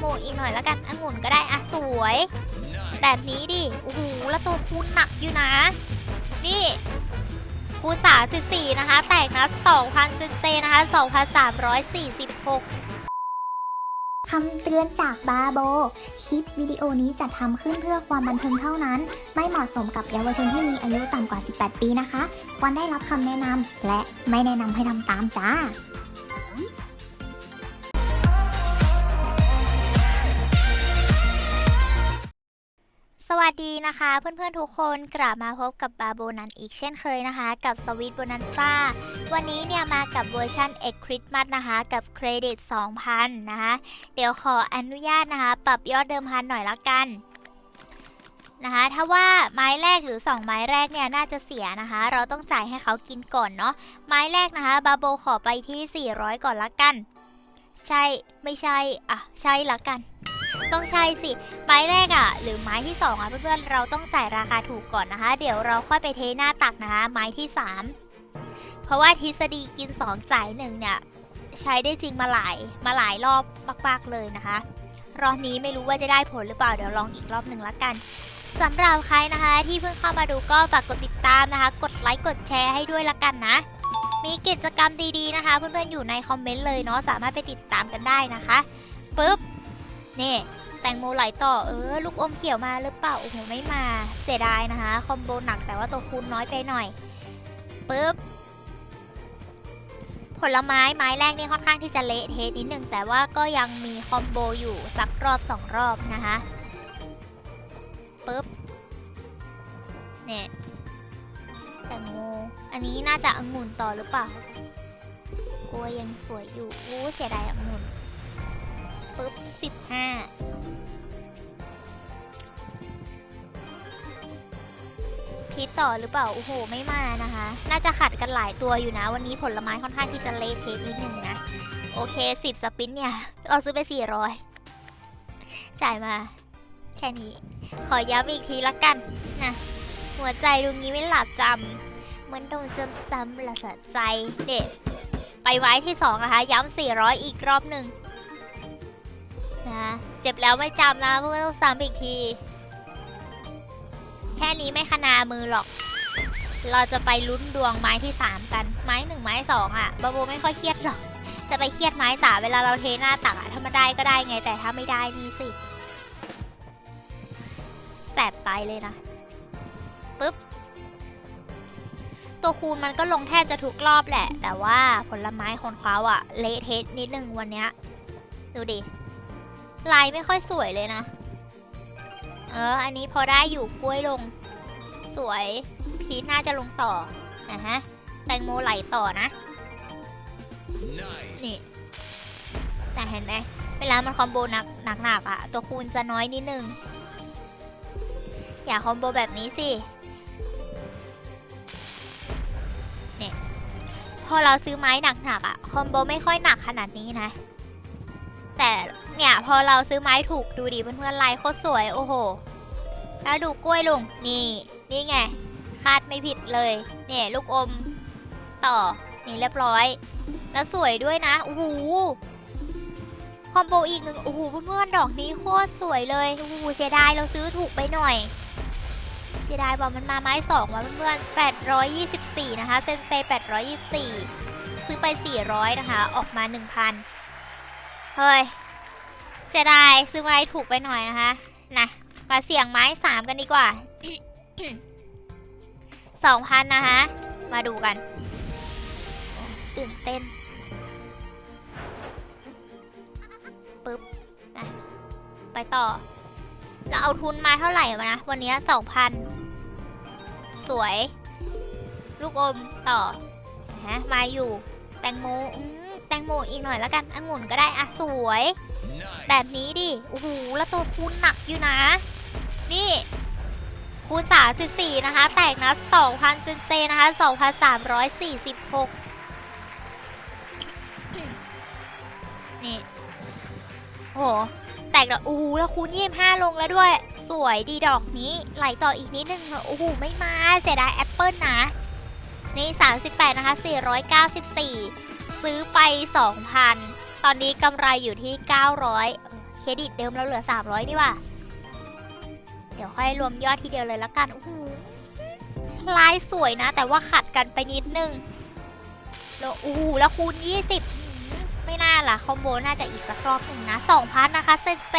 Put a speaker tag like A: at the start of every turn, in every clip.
A: โมอีกหน่อยแล้วกันองุ่นก็ได้อะสวย แบบนี้ดิโอ้โหแล้วตัวคูณหนักอยู่นะ นี่คูณ34นะคะ แตกนะ2,000เซนเซนะคะ2,346
B: คำเตือนจากบาโบ คลิปวิดีโอนี้จัดทำขึ้นเพื่อความบันเทิงเท่านั้น ไม่เหมาะสมกับเยาวชนที่มีอายุต่ำกว่า 18 ปีนะคะ ควรได้รับคำแนะนำและไม่แนะนำให้ทำตามจ้า
A: วัสดีนะคะเพื่อนๆทุกคนกลับมาพบกับบาโบนันอีกเช่นเคยนะคะ กับสวิตโบนันซ่าวันนี้เนี่ยมากับเวอร์ชันเอ็กคริสต์มาสนะคะกับเครดิต 2,000 นะคะเดี๋ยวขออนุญาตนะคะ ปรับยอดเดิมพันหน่อยละกันนะคะถ้าว่าไม้แรกหรือ 2 ไม้แรกเนี่ยน่าจะเสียนะคะ เราต้องจ่ายให้เขากินก่อนเนาะไม้แรกนะคะบาโบขอไปที่ 400 ก่อนละกัน ใช่ไม่ใช่อะใช่ละกัน ต้องใช่สิ ไม้แรกอะ่ะ หรือไม้ที่ 2 อะเพื่อนๆ เราต้องจ่ายราคาถูกก่อนนะคะ เดี๋ยวเราค่อยไปเทหน้าตักนะคะ ไม้ที่ 3 เพราะว่าทฤษฎีกิน 2 จ่าย1เนี่ย ใช้ได้จริงมาหลายมาหลายรอบมากๆเลยนะคะ รอบนี้ไม่รู้ว่าจะได้ผลหรือเปล่าเดี๋ยวลองอีกรอบหนึ่งละกันสำหรับใครนะคะ ที่เพิ่งเข้ามาดูก็ฝากกดติดตามนะคะ กดไลค์กดแชร์ให้ด้วยละกันนะ มีกิจกรรมดีๆนะคะ เพื่อนๆอยู่ในคอมเมนต์เลยเนาะสามารถไปติดตามกันได้นะคะปึ๊บ นี่แตงโมไหลต่อเออ ลูกอมเขียวมาหรือเปล่าโอ้โหไม่มา เสียดายนะคะ คอมโบหนักแต่ว่าตัวคูณน้อยไปหน่อยปึ๊บผลไม้ไม้แรกนี่ค่อนข้างที่จะเละเทะนิดนึงแต่ว่าก็ยังมีคอมโบอยู่สักรอบสองรอบนะคะปึ๊บเนี่ยแตงโมอันนี้น่าจะองุ่นต่อหรือเปล่ากล้วยยังสวยอยู่อู้เสียดายองุ่น ปุ๊บสิบห้าพีทต่อหรือเปล่า โอ้โห ไม่มานะคะ น่าจะขัดกันหลายตัวอยู่นะ วันนี้ผลไม้ค่อนข้างที่จะเละเทะนิดนึงนะ โอเคสิบสปินเนี่ย เราซื้อไปสี่ร้อยจ่ายมา แค่นี้ ขอย้ำอีกทีละกันนะหัวใจดวงนี้ไม่หลับจำเหมือนโดนซ้ำๆละสะใจเด็ดไปไว้ที่สองนะคะ ย้ำ400 อีกรอบหนึ่ง นะเจ็บแล้วไม่จำนะเพื่อต้องซ้ำอีกที แค่นี้ไม่ขนามือหรอก เราจะไปลุ้นดวงไม้ที่ 3 กัน ไม้หนึ่งไม้สองอะบาโบไม่ค่อยเครียดหรอก จะไปเครียดไม้สามเวลาเราเทหน้าตักอะถ้ามาได้ก็ได้ไงแต่ถ้าไม่ได้นี่สิแสบตายเลยนะปึ๊บตัวคูณมันก็ลงแทบจะทุกรอบแหละ แต่ว่าผลไม้ของเขาอะเละเทะนิดนึงวันเนี้ยดูดิ ลายไม่ค่อยสวยเลยนะ เออ อันนี้พอได้อยู่กล้วยลง สวย พีทน่าจะลงต่อนะฮะ แตงโมไหลต่อนะนี่ แต่เห็นไหมเวลามันคอมโบหนักหนักหนักอะตัวคูณจะน้อยนิดนึง อย่าคอมโบแบบนี้สิเนี่ยพอเราซื้อไม้หนักๆอะคอมโบไม่ค่อยหนักขนาดนี้นะ แต่เนี่ยพอเราซื้อไม้ถูกดูดิเพื่อนๆลายโคตรสวยโอ้โห แล้วดูกล้วยลุงนี่นี่ไง คาดไม่ผิดเลยเนี่ยลูกอมต่อนี่เรียบร้อย แล้วสวยด้วยนะโอ้โหคอมโบอีกหนึ่งโอ้โหเพื่อนๆดอกนี้โคตรสวยเลยโอ้โหเสียดายเราซื้อถูกไปหน่อยเสียดายบอกมันมาไม้สองว่ะเพื่อนๆ824 นะคะ เซนเซ824 ซื้อไป 400 นะคะ ออกมา 1,000 เฮ้ย เสียดายซื้อไม้ถูกไปหน่อยนะคะนะมาเสี่ยงไม้สามกันดีกว่าสองพันนะคะ มาดูกัน ตื่นเต้นปึ๊บนะไปต่อจะเอาทุนมาเท่าไหร่วะนะ วันนี้สองพันสวย ลูกอมต่อนะมาอยู่ แตงโมอืม แตงโมอีกหน่อยแล้วกันองุ่นก็ได้อะสวย แบบนี้ดิ โอ้โห แล้วตัวคูณหนักอยู่นะ นี่ คูณ 34 นะคะ แตกนะ2,000เซนเซนะคะ 2,346 นี่ โอ้โห แตกแล้วโอ้โห แล้วคูณ 25 ลงแล้วด้วย สวยดีดอกนี้ ไหลต่ออีกนิดนึงค่ะโอ้โห ไม่มา เสียดายแอปเปิลนะนี่ 38 นะคะ 494 ซื้อไป 2,000 ตอนนี้กำไรอยู่ที่ 900เออเครดิตเดิมเราเหลือ 300 นี่ว่ะ เดี๋ยวค่อยรวมยอดทีเดียวเลยละกันโอ้โหลายสวยนะ แต่ว่าขัดกันไปนิดนึงแล้วโอ้โหแล้วคูณ 20 ไม่น่าล่ะ คอมโบน่าจะอีกสักรอบหนึ่งนะ 2,000 นะคะเซเซ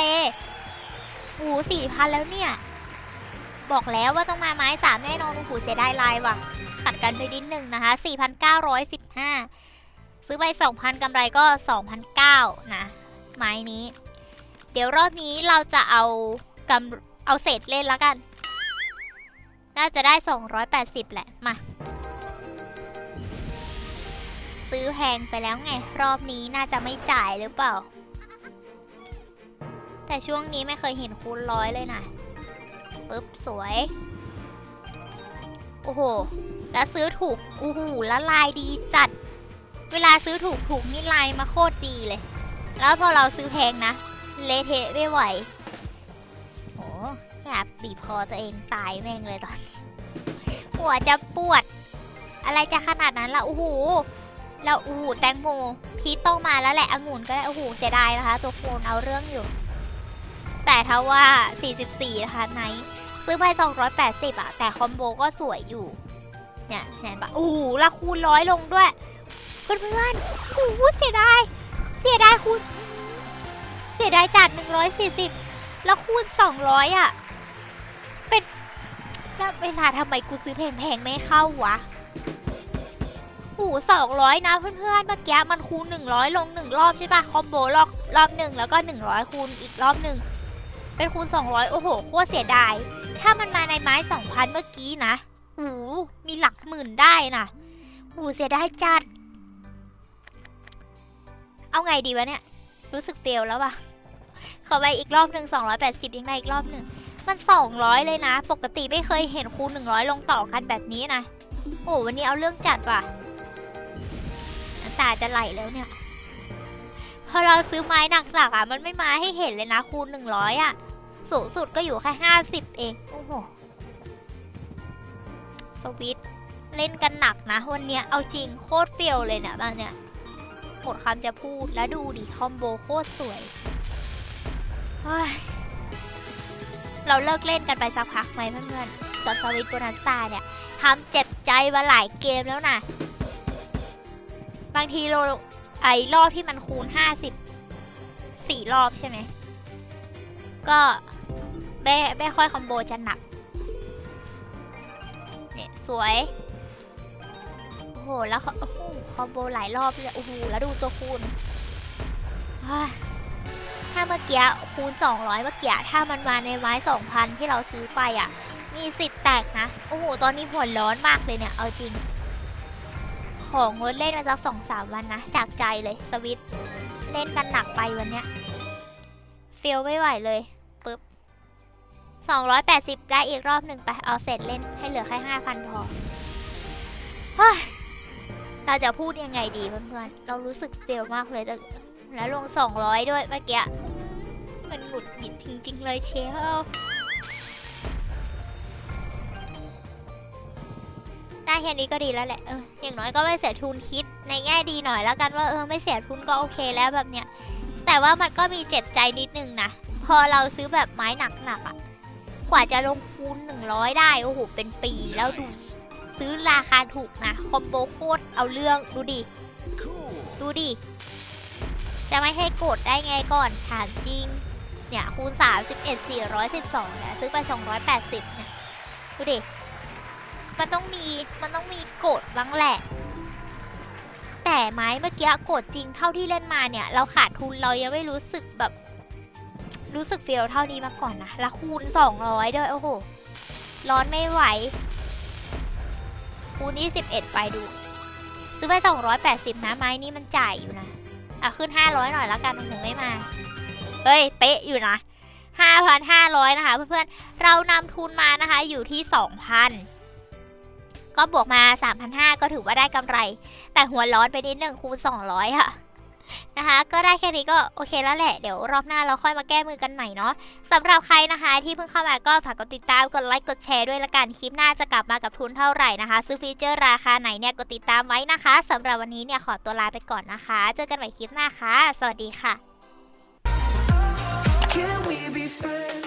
A: โอ้โห4,000 แล้วเนี่ย บอกแล้วว่าต้องมาไม้สามแน่นอนโอ้โหเสียดายลายว่ะขัดกันไปนิดนึงนะคะ 4,915 ซื้อไป 2,000 กำไรก็ 2,009นะ ไม้นี้ เดี๋ยวรอบนี้เราจะเอากำเอาเศษเล่นละกัน น่าจะได้ 280 แหละ มา ซื้อแพงไปแล้วไง รอบนี้น่าจะไม่จ่ายหรือเปล่า แต่ช่วงนี้ไม่เคยเห็นคูณร้อยเลยนะปึ๊บ สวย โอ้โห แล้วซื้อถูกโอ้โหแล้วลายดีจัด เวลาซื้อถูกถูกนี่ลายมาโคตรดีเลย แล้วพอเราซื้อแพงนะ เละเทะไม่ไหวโอ้อยากบีบคอตัวเองตายแม่งเลยตอนนี้หัวจะปวด อะไรจะขนาดนั้นล่ะโอ้โหแล้วโอ้โหแตงโมพีชต้องมาแล้วแหละองุ่นก็ได้โอ้โหเสียดายนะคะ ตัวโคนเอาเรื่องอยู่ แต่ถ้าว่า 44 นะคะไนท์ซื้อไป280อะแต่คอมโบก็สวยอยู่ เนี่ยเห็นปะโอ้โหละคูณร้อยลงด้วย พื่อนเพื่อนๆโอ้โหเสียดาย เสียดายคูณเสียดายจัด140แล้วคูณ200อะ เป็นแล้วเวลาทำไมกูซื้อแพงๆไม่เข้าวะโอ้โห200นะเพื่อนๆเมื่อกี้มันคูณ100ลง1รอบใช่ปะคอมโบรอบรอบหนึ่งแล้วก็100คูณอีกรอบหนึ่งเป็นคูณ200โอ้โหโคตรเสียดาย ถ้ามันมาในไม้2,000เมื่อกี้นะโอ้มีหลักหมื่นได้นะโอ้โหเสียดายจัด เอาไงดีวะเนี่ย รู้สึกเฟลแล้วว่ะ ขอไปอีกรอบหนึ่ง280ยังได้อีกรอบหนึ่ง มัน 200 เลยนะ ปกติไม่เคยเห็นคูณ100 ลงต่อกันแบบนี้นะ โอ้วันนี้เอาเรื่องจัดว่ะน้ำตาจะไหลแล้วเนี่ย พอเราซื้อไม้หนักๆอะ มันไม่มาให้เห็นเลยนะคูณ100 อะ สูงสุดก็อยู่แค่ 50 เอง โอ้โห สวิตเล่นกันหนักนะวันเนี้ยเอาจริงโคตรเฟลเลยเนี่ยตอนเนี้ย หมดคำจะพูดแล้วดูดิคอมโบโคตรสวยเฮ้ยเราเลิกเล่นกันไปสักพักไหมเพื่อนๆกับสวิตโบนัสซ่าเนี่ยทำเจ็บใจมาหลายเกมแล้วนะ บางทีเราไอ้รอบที่มันคูณ 50สี่รอบใช่ไหม ก็แม่แม่ค่อยคอมโบจะหนัก เนี่ย สวย โห แล้วเขาโอ้โหคอมโบหลายรอบเลย โอ้โห แล้วดูตัวคูณถ้าเมื่อกี้คูณ 200 เมื่อกี้ถ้ามันมาในไม้2,000 ที่เราซื้อไปอะ มีสิทธิ์แตกนะ โอ้โห ตอนนี้หัวร้อนมากเลยเนี่ย เอาจริง ของงดเล่นมาสักสองสามวันนะ จากใจเลยสวิตเล่นกันหนักไปวันเนี้ยเฟลไม่ไหวเลยปึ๊บ280 ได้อีกรอบหนึ่งไป เอาเสร็จเล่นให้เหลือแค่ 5,000 พอ เราจะพูดยังไงดีเพื่อนๆ เรารู้สึกเฟลมากเลยแล้วลง 200 ด้วยเมื่อกี้ มันหงุดหงิดจริงๆเลยเชลได้แค่นี้ก็ดีแล้วแหละเอออย่างน้อยก็ไม่เสียทุนคิดในแง่ดีหน่อยแล้วกันว่าเออไม่เสียทุนก็โอเคแล้วแบบเนี้ย แต่ว่ามันก็มีเจ็บใจนิดนึงนะ พอเราซื้อแบบไม้หนักๆอะ กว่าจะลงคูณ100 ได้ โอ้โห เป็นปีแล้วดู ซื้อราคาถูกนะ คอมโบโคตรเอาเรื่องดูดิ ดูดิ จะไม่ให้กดได้ไงก่อนถามจริง เนี่ยคูณ 31 412เนี่ยซื้อไป 280 เนี่ย ดูดิ มันต้องมี มันต้องมีกดบ้างแหละ แต่ไม้เมื่อกี้กดจริงเท่าที่เล่นมาเนี่ย เราขาดทุนเรายังไม่รู้สึกแบบ รู้สึกเฟลเท่านี้มาก่อนนะ แล้วคูณ 200ด้วยโอ้โหร้อนไม่ไหว คูณ21 ไปดู ซื้อไป 280 นะไม้นี่มันจ่ายอยู่นะอะขึ้น 500 หน่อยแล้วกันถึงไม่มา เฮ้ย เป๊ะอยู่นะ 5,500 นะคะ เพื่อนๆ เรานำทุนมานะคะอยู่ที่ 2,000 ก็บวกมา 3,500 ก็ถือว่าได้กำไร แต่หัวร้อนไปนิดหนึ่งคูณ 200 ค่ะ นะคะ ก็ได้แค่นี้ก็โอเคแล้วแหละ เดี๋ยวรอบหน้าเราค่อยมาแก้มือกันใหม่เนาะสำหรับใครนะคะ ที่เพิ่งเข้ามาก็ฝากกดติดตามกดไลค์กดแชร์ด้วยละกันคลิปหน้าจะกลับมากับทุนเท่าไหร่นะคะ ซื้อฟีเจอร์ราคาไหนเนี่ยกดติดตามไว้นะคะสำหรับวันนี้เนี่ยขอตัวลาไปก่อนนะคะ เจอกันใหม่คลิปหน้าค่ะ สวัสดีค่ะ Can we be friends?